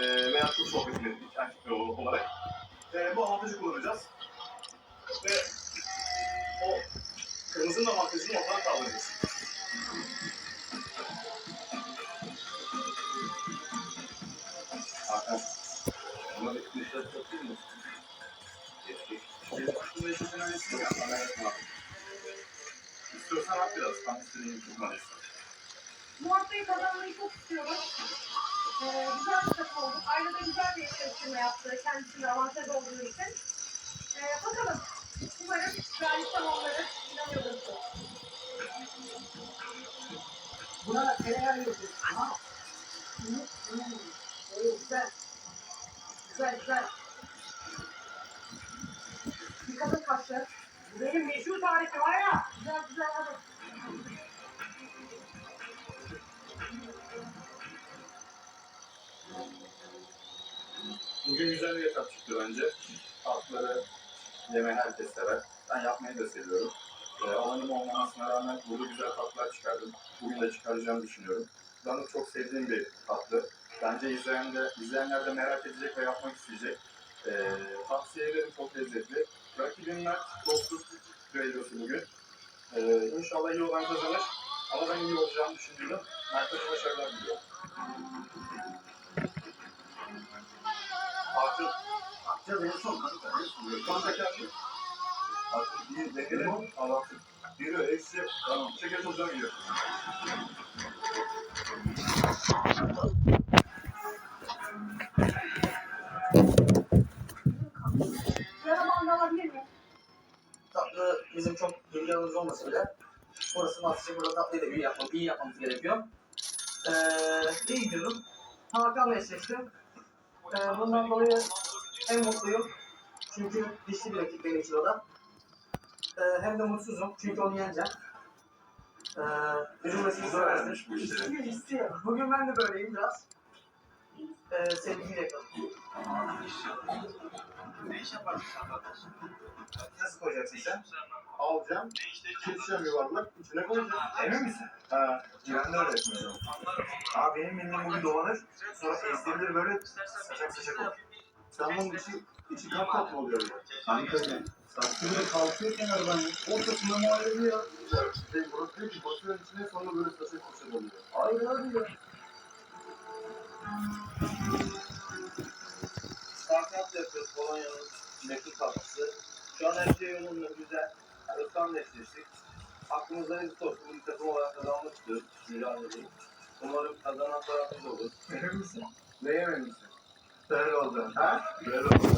e, veya çok sohbet ettik erkekler olarak. E, bu avantajı kullanacağız. Ve o kırmızının avantajını ortadan kaldıracağız. Hakan. Buna bir kuşlar satayım mı? Benim aklımda yaşasın öylesini yapma. Ben yapmam. İstiyorsan at biraz. Ben istediğim çok maalesef. Muhabbeti kazanmayı çok istiyorum. Ee, güzel bir takım olduk. Ayrıca güzel bir eşleştirme yaptı. Kendisine avantaj olduğu için. Ee, bakalım. Umarım galip tamamları inanıyorum. Buna tereyağı. Ama Hı, hı. Oo, güzel. Güzel güzel. Dikkat et. Bu benim meşhur tarifim var ya. Güzel güzel hadi. Bugün güzel bir etap çıktı bence. Tatlıları yemeyi herkes sever. Ben yapmayı da seviyorum. Ee, alanım olmamasına rağmen burada güzel tatlılar çıkardım. Bugün de çıkaracağımı düşünüyorum. De çok sevdiğim bir tatlı. Bence izleyen de, izleyenler de merak edecek ve yapmak isteyecek. Ee, tavsiye ederim çok lezzetli. Rakibim Mert, dostluk düellosu bugün. Ee, inşallah iyi olan kazanır. Ama ben iyi olacağımı düşünüyorum. Mert'e başarılar diliyorum. Artık Akça en son kanka. En son. Mi? Artık bir. Biri eksi. Tamam. Alabilir miyim? Tatlı bizim çok bilgilerimiz olmasa bile burası nasıl burada tatlıyı da iyi, yapmam, iyi yapmamız gerekiyor. Ee, iyi gidiyorum. Hakan'la. Ee, bundan dolayı hem mutluyum. Çünkü dişli bir rakip benim için o da. Ee, hem de mutsuzum çünkü onu yeneceğim. Ee, üzülmesini bu işleri. İstiyor. Bugün ben de böyleyim biraz. Ee, sevgiyle yakalım. Ne iş yaparsın sen kardeşim? Nasıl koyacaksın sen? Alacağım. Keseceğim yuvarlak. içine koyacağım. Emin misin? Ha. Ben de öyle yapıyorum. Abi benim bildiğim bugün dolanır. Sonra ezdirilir böyle saçak saçak olur. Sen bunun içi, içi kap kap mı oluyor? Kanka ne? Böyle kalkıyor kenardan. Ortasında muhallebi ya. İşte burası diyor ki basıyor içine sonra böyle saçak saçak oluyor. Hayır abi ya. Şu an her şey yolunda güzel. Özkan'la eşleştik. Aklımızda bir tostu. Bu takım olarak kazanmak istiyoruz. Umarım kazanan tarafımız olur. Emin misin? Ne emin misin? Böyle oldu. Ha? Böyle oldu.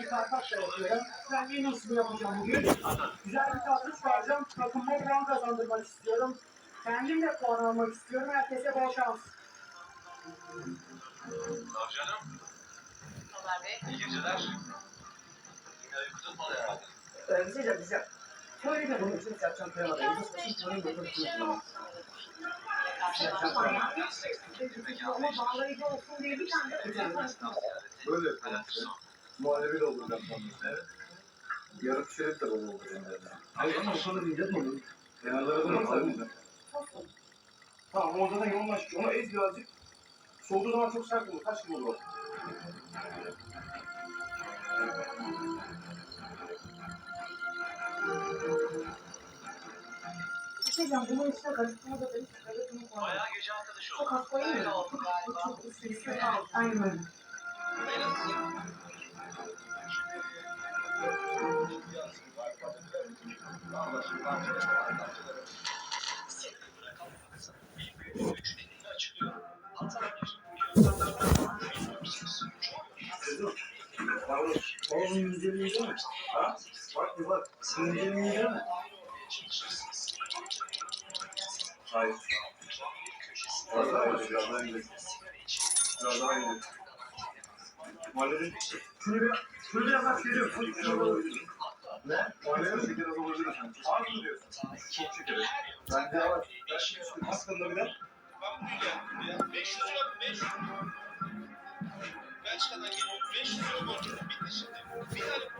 Bir kartak da yapıyorum. Ben en iyisini yapacağım bugün. Güzel bir tatlı çıkaracağım. Takımıma puan kazandırmak istiyorum. Kendim de puan almak istiyorum. Herkese bol şans. Canım, Ömer Bey. iyi geceler. Yine uyku tutmadı herhalde. Ee, güzel güzel. Şöyle de bunun için yapacağım kıyamadım. Yoksa siz böyle götürürsünüz. Ama bağlayıcı olsun diye bir tane de uçak açtım. Böyle işte. Muhallebi de olacağım sonra. Evet. Yarım şerit de böyle olacağım. Hayır ama sonra diyeceğiz mi? Kenarlara da mı sarmayacağım? Tamam orada da yoğunlaş. Onu ez birazcık. Soğuduğu zaman çok sert olur. Taş gibi olur. o. Bir şey. Bunun içine karıştırma da dedim. Karıştırma puan. Bayağı gece arkadaşı Çok oldu. mı? oldu galiba. Çok üstüne Aynen öyle. Oğlum yüzdeliği değil mi? Ha? Bak bir bak. Yüzdeliği değil mi? Hayır. Biraz daha indir, biraz daha indir. Biraz daha indir. Muhallebi, şunu bir, şeker az olabilir. Ne? Şeker az olabilir efendim. Az mı diyorsun? Çok var. Ben şimdi hakkında bir de 500 lira 500 Belçika'dan geliyor. 500 lira borcum bitti şimdi. Bir tane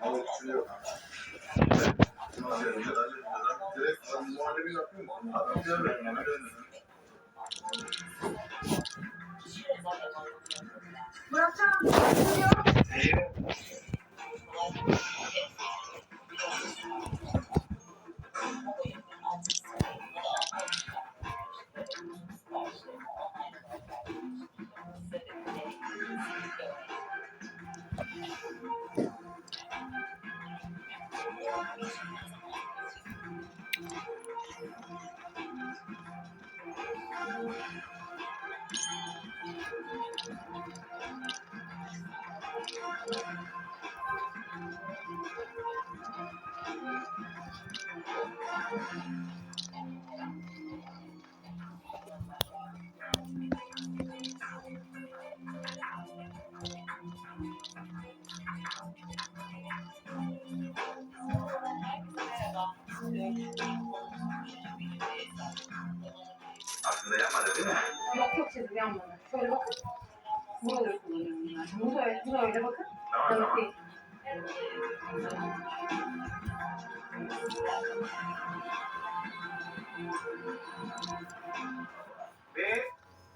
Al şuraya. Yok yok çizgi yanmadı. Şöyle bakın. Bunu da kullanıyorum ben. Bunu da öyle, bunu da öyle bakın. Tamam tamam. değil. Ve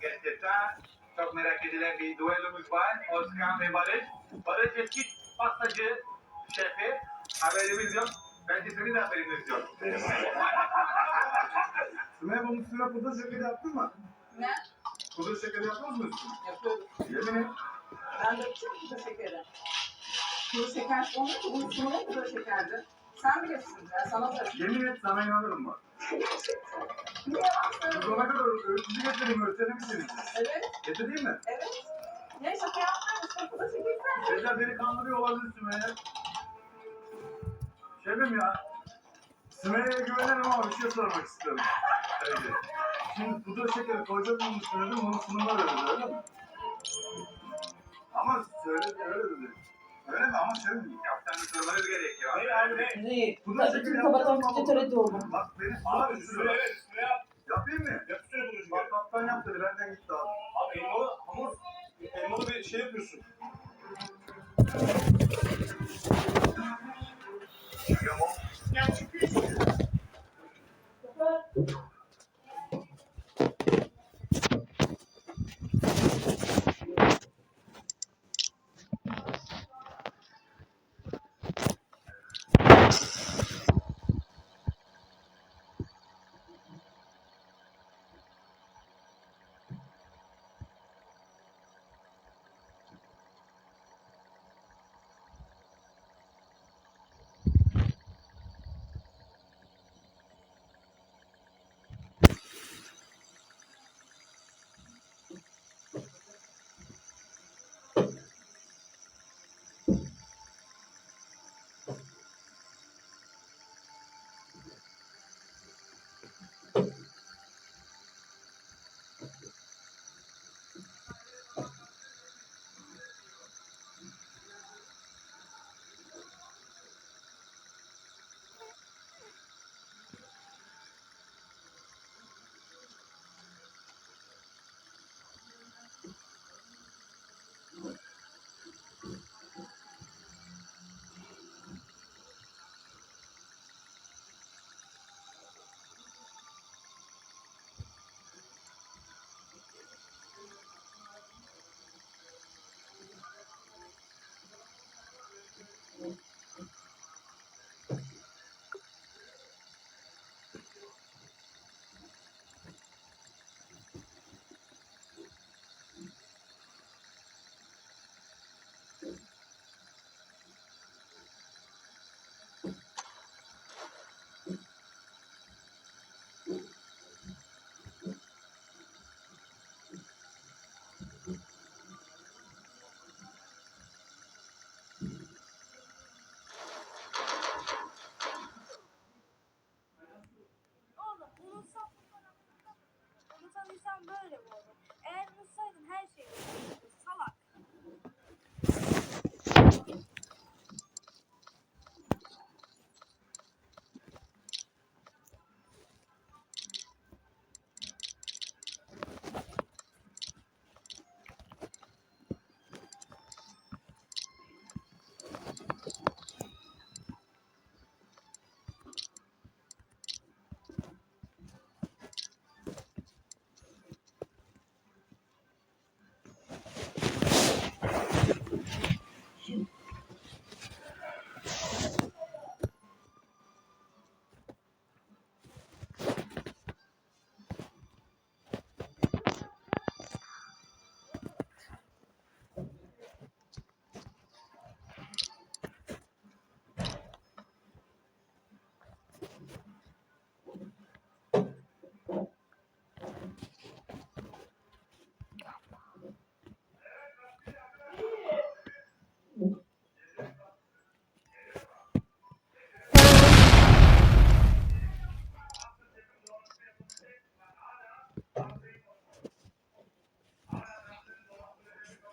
gerçekten çok merak edilen bir duellomuz var. Özkan ve Barış. Barış eski pastacı şefi. Haberimiz yok. Bence senin de haberiniz yok. Sümeyye bunun üstüne pudra şekeri yaptın mı? Ne? Pudra şekeri yapmaz mısın? Yapıyorum. Yemin. Ben de yapacağım kuru şekeri. Kuru şeker olmuyor ki bunun sunumu kuru şekerdi. Sen bilirsin. Ben sana bırakayım. Yemin et sana inanırım bak. Niye söylüyorsun? ona kadar ölçücü getireyim ölçelim seni? Evet. Getireyim mi? Evet. Ne şaka yapmıyorsun? Kuru şeker. Şeyler beni kandırıyor olabilir Sümeyye. Şefim ya. Sümeyye'ye güvenirim ama bir şey sormak istiyorum. Peki. Şimdi pudra şekeri koyacağım onu söyledim, onu sunumlar öyle öyle mi? Ama söyle öyle öyle. Öyle mi? Ama senin yaptığın sorulara bir gerek yok. Hayır abi. Hayır. Pudra şekeri kapatalım, tüket öyle doğru. Bak beni sana bir sürü. Evet, üstüne yap. Yapayım mı? Yap üstüne pudra şekeri. Bak kaptan yaptı, benden gitti abi. Abi elmalı, hamur, elmalı bir şey yapıyorsun. Ya çıkıyorsun.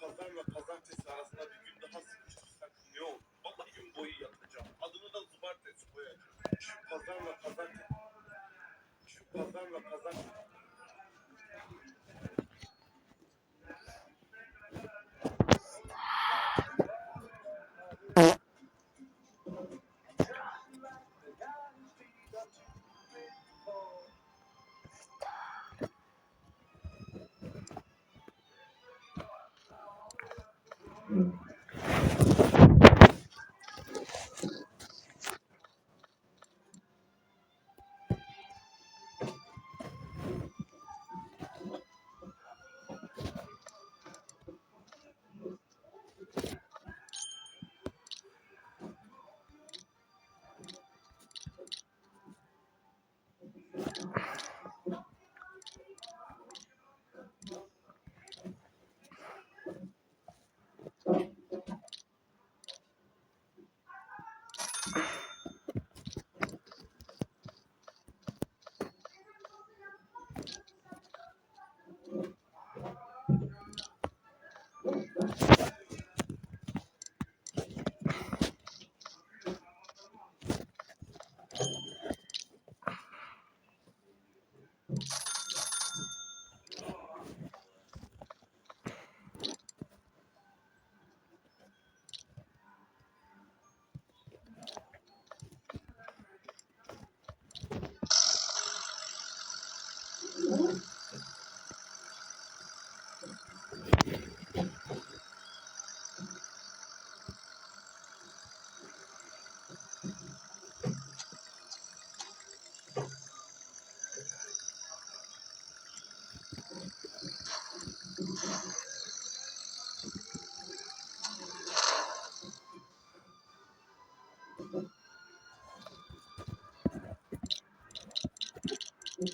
Pazar ve pazartesi arasında bir gün daha sıkıştırsak ne olur? Vallahi gün boyu yatacağım. Adını da zumartesi koyacağım. Şu pazarla pazartesi... Şu pazarla pazartesi...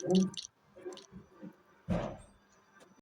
groupe